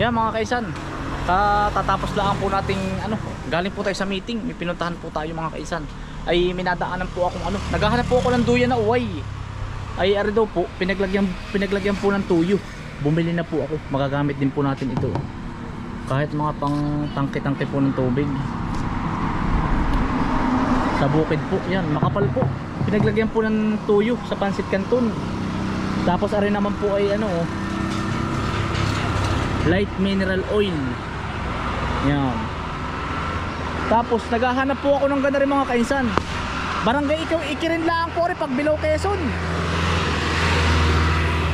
Yan mga kaisan. Katatapos lang po nating ano, galing po tayo sa meeting. May pinuntahan po tayo mga kaisan. Ay minadaanan po akong ano, naghahanap po ako ng duyan na uway. Ay ari daw po, pinaglagyan pinaglagyan po ng tuyo. Bumili na po ako. Magagamit din po natin ito. Kahit mga pang tangke-tangke po ng tubig. Sa bukid po, yan, makapal po. Pinaglagyan po ng tuyo sa Pansit Canton. Tapos ari naman po ay ano, oh, light mineral oil. Yan. Tapos naghahanap po ako ng ganda rin mga kainsan. Barangay ikaw ikirin lang po rin pag below Quezon.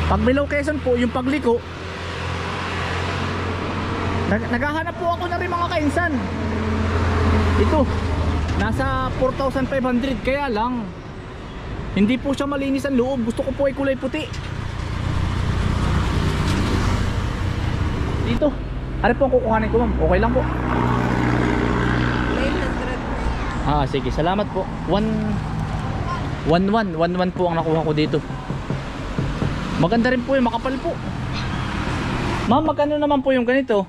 Pag below Quezon po, yung pagliko. Nag naghahanap po ako na rin mga kainsan. Ito, nasa 4,500 kaya lang. Hindi po siya malinis ang loob. Gusto ko po ay kulay puti. Dito. Ano po ang kukuhanin ko ma'am? Okay lang po. 900. Ah, sige. Salamat po. 1 1 1 1 1 po ang nakuha ko dito. Maganda rin po yung makapal po. Ma'am, magkano naman po yung ganito?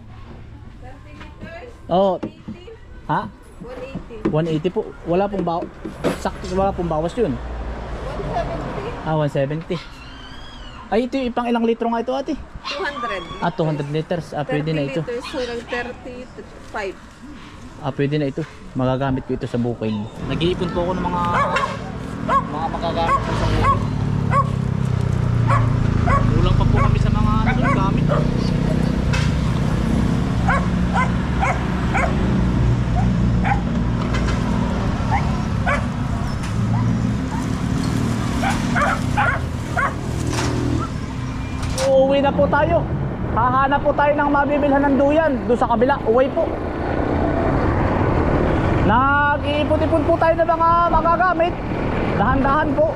30 meters, Oh, 80, ha? 180. 180 po. Wala pong bawas. Sakto wala pong bawas yun. 170, Ah, 170. Ay, ito yung ipang ilang litro nga ito ate? 200. Ah, 200 liters. Ah, pwede na ito. 30 liters hanggang 35. Ah, pwede na ito. Magagamit ko ito sa bukid. Nag-iipon po ako ng mga mga magagamit ko sa bukid. Kulang pa po kami sa mga ano, doon, gamit. Uuwi na po tayo. Hahanap po tayo ng mabibilhan ng duyan doon sa kabila. Uwi po. Nag-iipon-ipon po tayo ng mga magagamit. Dahan-dahan po.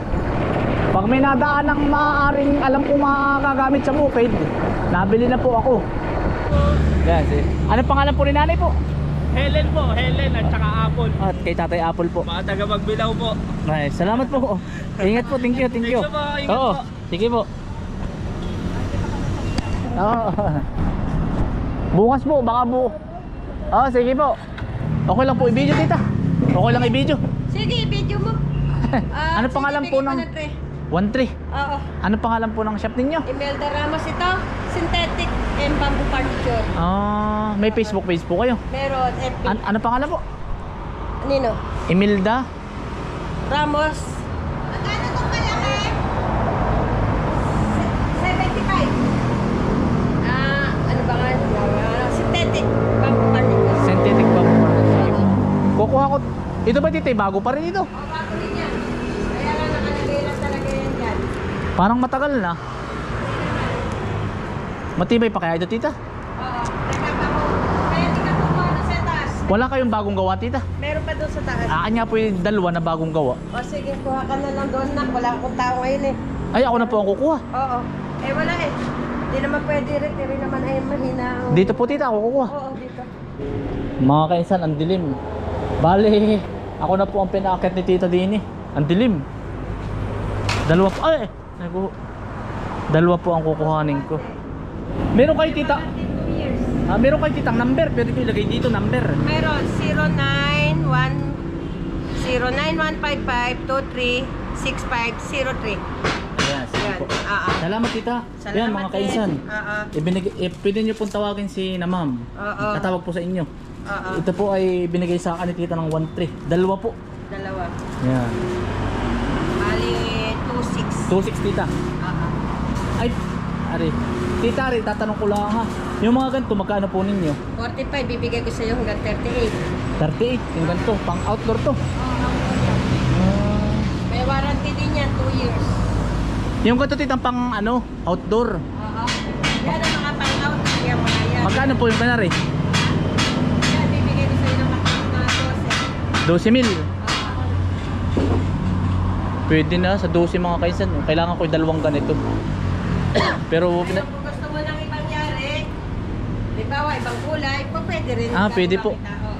Pag may nadaan ng maaaring alam ko magagamit sa bukid, nabili na po ako. Yan, si. Ano pangalan po ni nanay po? Helen po, Helen at saka Apple. At kay Tatay Apple po. Mga taga magbilaw po. Ay, salamat po. Ingat po, thank you, thank you. Thank you po, ingat Oo, po. sige po. Oo. Bukas po, baka bu... Oo, sige po. Okay lang po i-video tita. Okay lang i-video. Sige, video mo. Ah, ano pangalan po ng... na, tre. 1-3. Oo. Ano pangalan po ng shop ninyo? Imelda Ramos ito. Synthetic and bamboo furniture. Ah, may Facebook page po kayo. Meron FB. An- ano pangalan po? Nino? Emilda Ramos. Ito ba tita? Bago pa rin ito. O, bago din yan. Kaya lang nakalagay lang talaga yan dyan. Parang matagal na. Matibay pa kaya ito tita? Oo. Teka pa ko. Kaya di ka kumuha taas. Wala kayong bagong gawa tita? Meron pa doon sa taas. Nga po yung dalawa na bagong gawa. O sige, kuha ka na lang doon na. Wala akong tao ngayon eh. Ay, ako na po ang kukuha. Oo. Eh wala eh. Hindi naman pwede rin. Hindi naman ay mahina. ang- Dito po tita, ako kukuha. Oo, dito. Mga kainsan, ang dilim. Bale, ako na po ang pinakit ni tita din eh. Ang dilim. Dalawa po, ay! Naku. Dalawa po ang kukuhanin ko. Meron kayo tita, 22 years. ah, meron kayo titang number. Pwede ko ilagay dito number. Meron 091 09155236503. Ayan, sige Yan. po. Ah, ah. Salamat tita. Salamat Yan mga din. kainsan. Oo. Ibinig, eh, pwede nyo pong tawagin si na ma'am. Oo. Tatawag po sa inyo. Oo. Ito po ay binigay sa akin ni tita ng 1-3. Dalawa po. Dalawa. Yan. Bali, 26. 2-6 tita. Oo. Ay, ari. Tita, ari, tatanong ko lang ha. Yung mga ganito, magkano po ninyo? 45, bibigay ko sa iyo hanggang 38. 38, yung ganito, pang outdoor to. Ah, May warranty din yan, 2 years. Yung ganito titang pang ano, outdoor. Oo. Yan ang mga pang-out. Yan mga yan. Magkano po yung kanari? Yan, bibigay ko sa iyo ng mga 12. 12 mil. Pwede na sa 12 mga kaisan. Kailangan ko yung dalawang ganito. Pero, Pero kung gusto mo ng ibang yari, halimbawa ibang kulay, pa pwede rin. ah, pwede po.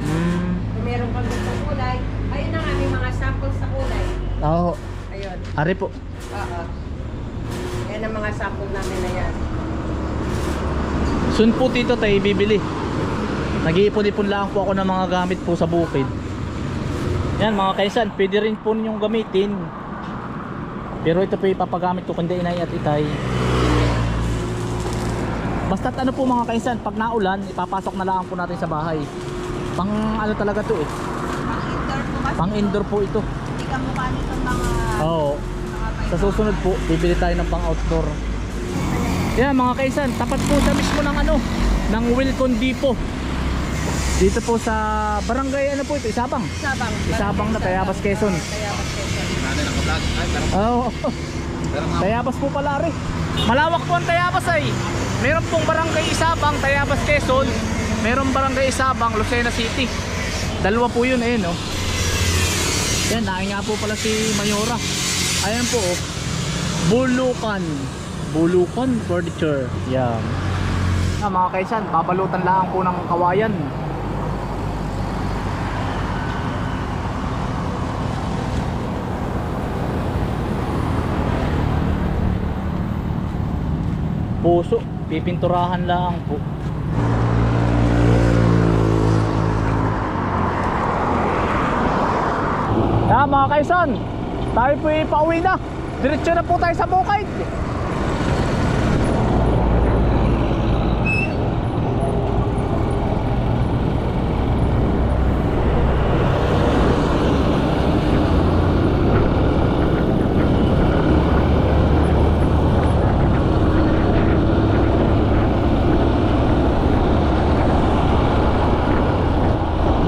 Mm, Kung meron kang gustong kulay, ayun na nga, may mga samples sa kulay. Oo. Ayun. Ari po. Oo. Ang mga sample namin na yan. Soon po dito tayo bibili. Nag-iipon-ipon lang po ako ng mga gamit po sa bukid. Yan mga kaisan, pwede rin po ninyong gamitin. Pero ito po ipapagamit ko kundi inay at itay. Basta't ano po mga kaisan, pag naulan, ipapasok na lang po natin sa bahay. Pang ano talaga to eh. Pang-indoor po kasi. Pang indoor po ito. Hindi ka mukha nitong mga... Oo. Sa susunod po, bibili tayo ng pang outdoor. Yan mga kaisan, tapat po sa mismo ng ano, ng Wilcon Depot. Dito po sa barangay ano po ito, Isabang. Sabang. Isabang na, Tayabas, Quezon. Tayabas, Quezon. Oo. Tayabas po pala rin. Malawak po ang Tayabas ay. Meron pong barangay Isabang, Tayabas, Quezon. Meron barangay Isabang, Lucena City. Dalawa po yun eh no. Yan, nakin nga po pala si Mayora. Ayan po oh. Bulukan. Bulukan Furniture. Yan. Ah, mga kaisan, babalutan lang po ng kawayan. puso pipinturahan lang po yan mga kaisan tayo po pauwi na diretso na po tayo sa bukid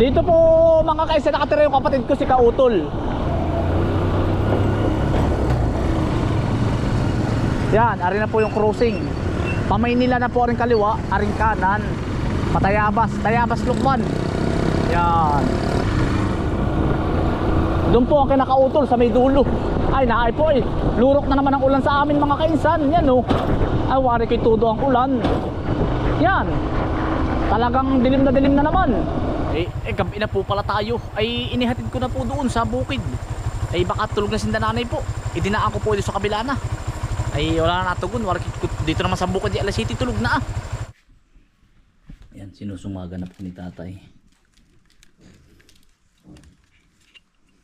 Dito po mga kaisa nakatira yung kapatid ko si Kautol. Yan, ari na po yung crossing. Pamaynila na po rin kaliwa, aring kanan. Patayabas, Tayabas Lukban. Yan. Doon po ang kinakautol sa may dulo. Ay, naay po eh. Lurok na naman ang ulan sa amin mga kainsan. Yan oh. Ay, wari kay tudo ang ulan. Yan. Talagang dilim na dilim na naman. Eh, eh gabi na po pala tayo. Ay inihatid ko na po doon sa bukid. Ay baka tulog na si nanay po. Idinaan ko po dito sa kabila na. Ay wala na natugon. Wala dito naman sa bukid di alas city tulog na ah. Yan sinusungagan na po ni tatay.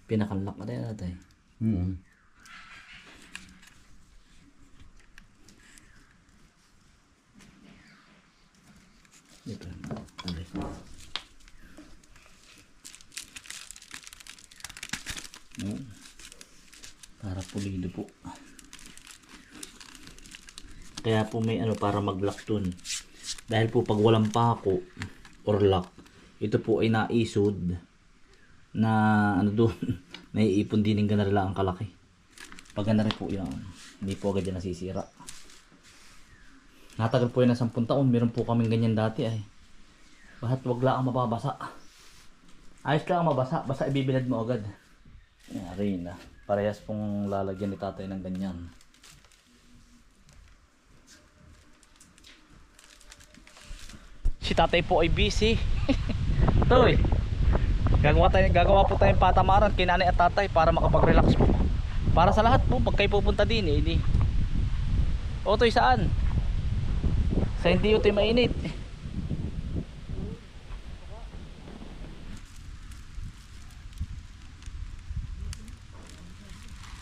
Pinakanlak na tayo tatay. Hmm. Dito. No. Para pulido po. Kaya po may ano para mag-lock dun. Dahil po pag walang pako or lock, ito po ay naisod na ano doon, naiipon din ng ganarila ang kalaki. Pag ganari po yan, hindi po agad yan nasisira. Natagal po yan ng 10 taon, meron po kaming ganyan dati ay. Bahat wag lang ang mababasa. Ayos lang ang mabasa, basta ibibilad mo agad. Yari na. Parehas pong lalagyan ni tatay ng ganyan. Si tatay po ay busy. Toy. Gagawa tayo, gagawa po tayong patamaran kay nanay at tatay para makapag-relax po. Para sa lahat po, pag kayo pupunta din eh, di. Otoy saan? Sa hindi ito mainit.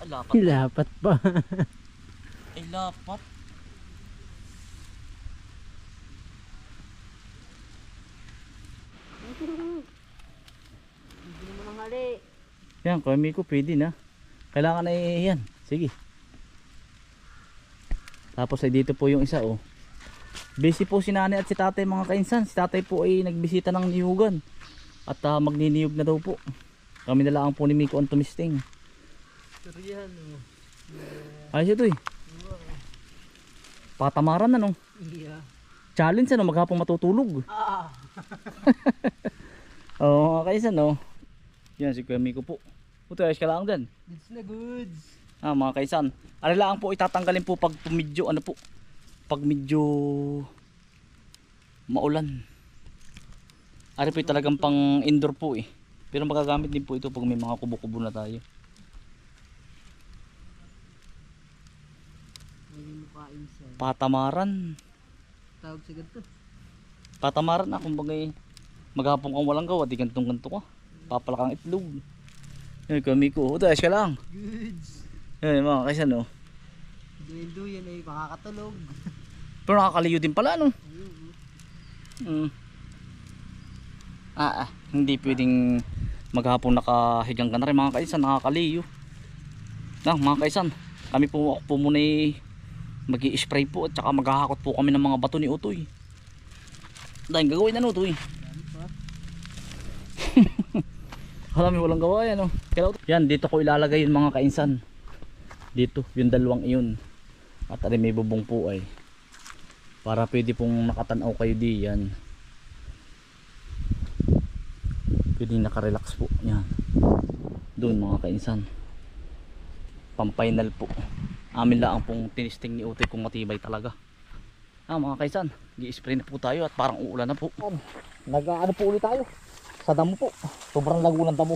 Lapat. Lapat pa. Ay, lapat. Hali. Yan, kami ko pwede na. Kailangan na yan. Sige. Tapos ay dito po yung isa oh. Busy po si nanay at si tatay mga kainsan. Si tatay po ay nagbisita ng niyugan. At ah, magniniyog na daw po. Kami na lang po ni Miko ang tumisting. Ayos ito eh. Patamaran na no. Yeah. Challenge ano, maghapong matutulog. Ah. Oo mga kainsan no. Yan si Kuya Miko po. Puto ayos ka lang dyan. Goods na goods. Ah, mga kaisan. Lang po itatanggalin po pag medyo ano po. Pag medyo maulan. Ari po talagang pang indoor po eh. Pero magagamit din po ito pag may mga kubo-kubo na tayo. Patamaran. tawag sa ganito. Tatamaran na kumbaga eh. Maghapon kang walang gawa, di gantong ganto ka. Papalakang itlog. Yan kami ko. Uta, ka lang. Goods. Yan mga kaisan no. Duyan-duyan ay makakatulog. Pero nakakaliyo din pala no. Mm. Ah, ah, hindi pwedeng maghapon nakahigang ka na rin mga kaisan, nakakaliyo. Na, mga kaisan, kami po, ako po muna mag spray po at saka maghahakot po kami ng mga bato ni Utoy. Dahil gagawin na no, Utoy. Mo walang gawa yan oh. Yan, dito ko ilalagay yung mga kainsan. Dito, yung dalawang iyon. At ali may bubong po ay. Para pwede pong nakatanaw kayo di yan. Pwede nakarelax po yan. Doon mga kainsan. Pampinal po. Amin lang pong tinisting ni Utoy kung matibay talaga. Ah mga kaisan gi-spray na po tayo at parang uulan na po. Nag-ano po ulit tayo sa damo po. Sobrang lago ng damo.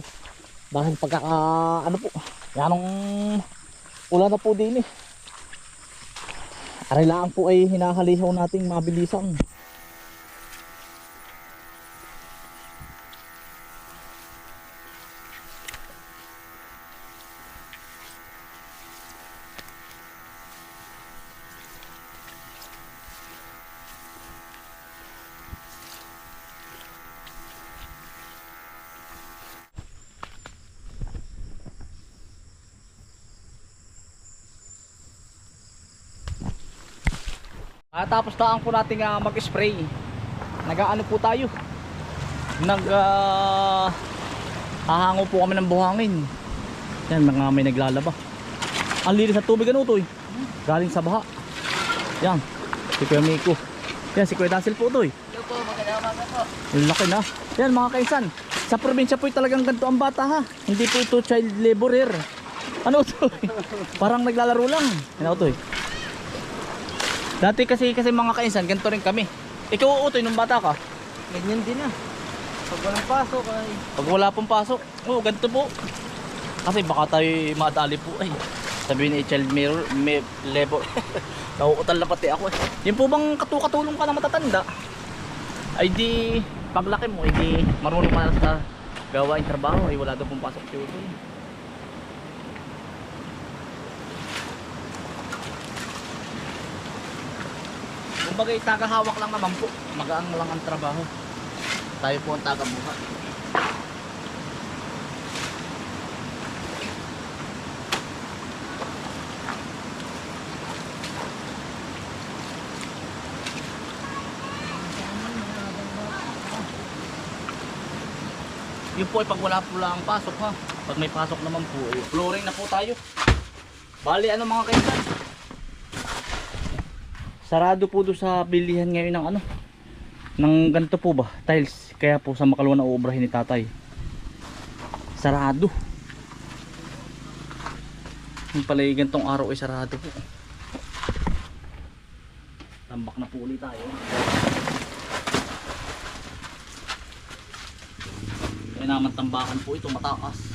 Dahil pagkaka ano po yanong ulan na po din eh. Arilaan po ay hinahalisaw nating mabilisan. Ah, tapos na po natin uh, mag-spray. Nag-ano po tayo. Nag ah, hahango po kami ng buhangin. Yan, mga may naglalaba. Ang linis sa tubig ano to eh. Galing sa baha. Yan, si Kuya Miko. Yan, si Kuya Dasil po to eh. Hello po, magandang umaga po. Laki na. Yan mga kaisan. Sa probinsya po talagang ganito ang bata ha. Hindi po ito child laborer. Ano to? Parang naglalaro lang. Ano to eh? Dati kasi kasi mga kaisan, ganito rin kami. Ikaw utoy nung bata ka. Ganyan din ah. Pag walang pasok ay Pag wala pong pasok, oh, ganito po. Kasi baka tayo madali po ay. Sabihin ni child mirror, may labor. Nauutal na pati ako eh. Yung po bang katukatulong ka na matatanda? Ay di, paglaki mo, ay di marunong ka na sa gawain trabaho, ay wala daw pong pasok si Kumbaga tagahawak lang naman po, magaang lang ang trabaho. Tayo po ang tagabuhat. Yun po ay pag wala po lang pasok ha. Pag may pasok naman po, eh, flooring na po tayo. Bali ano mga kaisan? Sarado po do sa bilihan ngayon ng ano. Ng ganito po ba? Tiles. Kaya po sa makalawa na uobrahin ni tatay. Sarado. Yung pala yung gantong araw ay sarado po. Tambak na po ulit tayo. Kaya naman tambakan po ito matakas.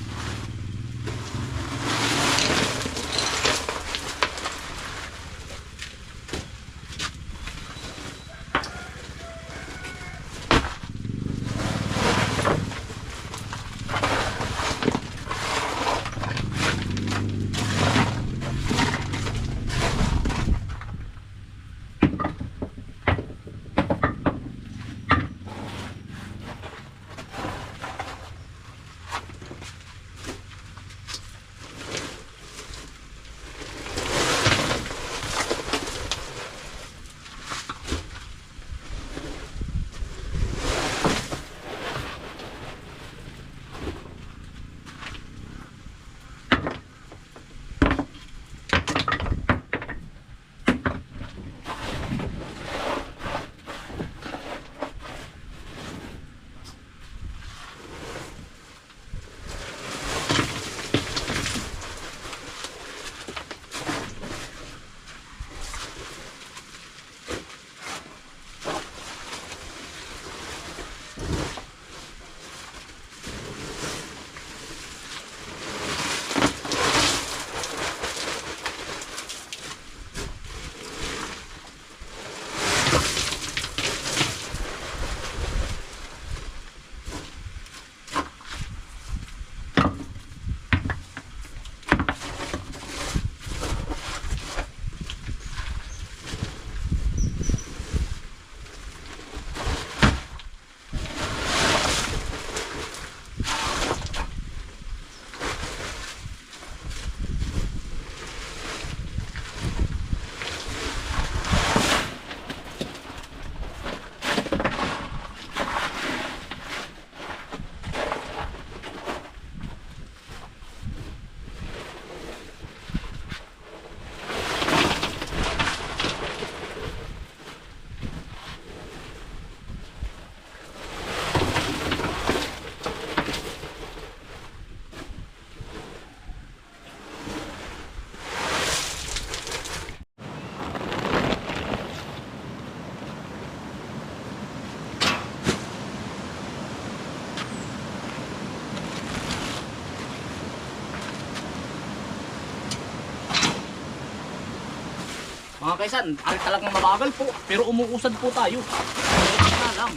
Mga kaisan, ari talagang mabagal po. Pero umuusad po tayo. Kaya na lang.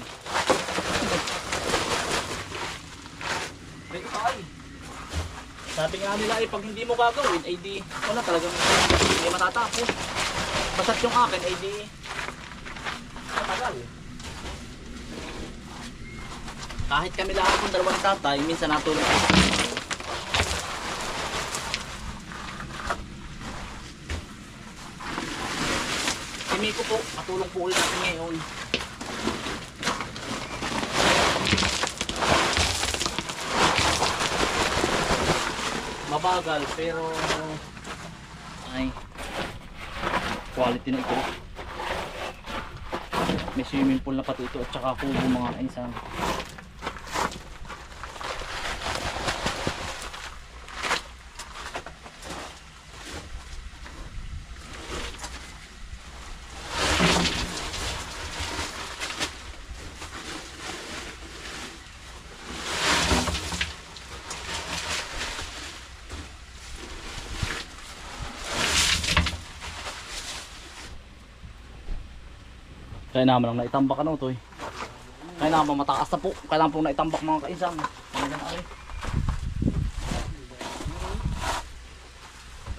May tayo. Sabi nga nila ay pag hindi mo gagawin ay di wala talagang hindi matatapos. Basta't yung akin ay di matagal. Kahit kami lahat ng dalawang tatay, minsan natulong kami. Si Miko po, katulong po ulit natin ngayon. Mabagal pero ay quality na ito. May swimming pool na pati at saka kubo mga kainsan. Kaya naman lang naitambak ano to eh. Kaya naman mataas na po. Kaya naman po naitambak mga kaisang. Hanggang ari.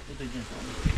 Ito dyan.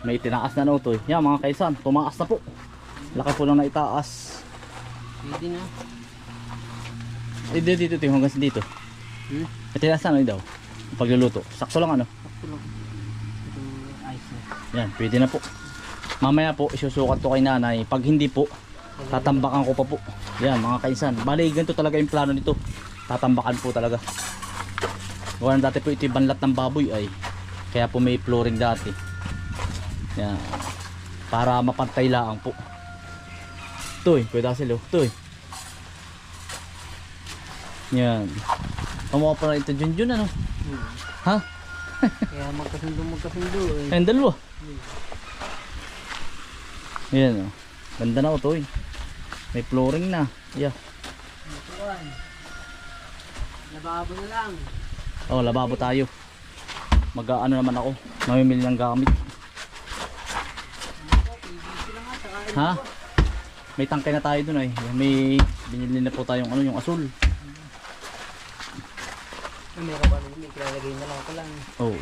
May tinaas na no to eh. Yan mga kaisan, tumaas na po. Laki po lang na itaas. Pwede na. Eh, dito, dito, dito, hanggang sa dito. Hmm? May tinaas na ano daw. Pagluluto. Sakso lang ano. Sakto lang. Yan, pwede na po. Mamaya po, isusukat ko kay nanay. Pag hindi po, tatambakan ko pa po. Yan, mga kaisan. Bali, ganito talaga yung plano nito. Tatambakan po talaga. Gawa dati po ito yung banlat ng baboy ay. Kaya po may flooring dati. Yan. Para mapantay lang po. Eh, pwede sila. Ito eh. Yan. Kamukha pa ito Junjun ano. Hmm. Ha? Kaya magkasundo magkasundo eh. Ayun, dalawa. Yan oh. Ganda na ito eh. May flooring na. Yeah. Lababo na lang. Oh, lababo tayo. Mag-ano naman ako. Mamimili ng gamit. Ha? May tangke na tayo dun ay. May binili na po tayong ano yung asul. Meron ba? May kilalagay na lang ako lang. Oh.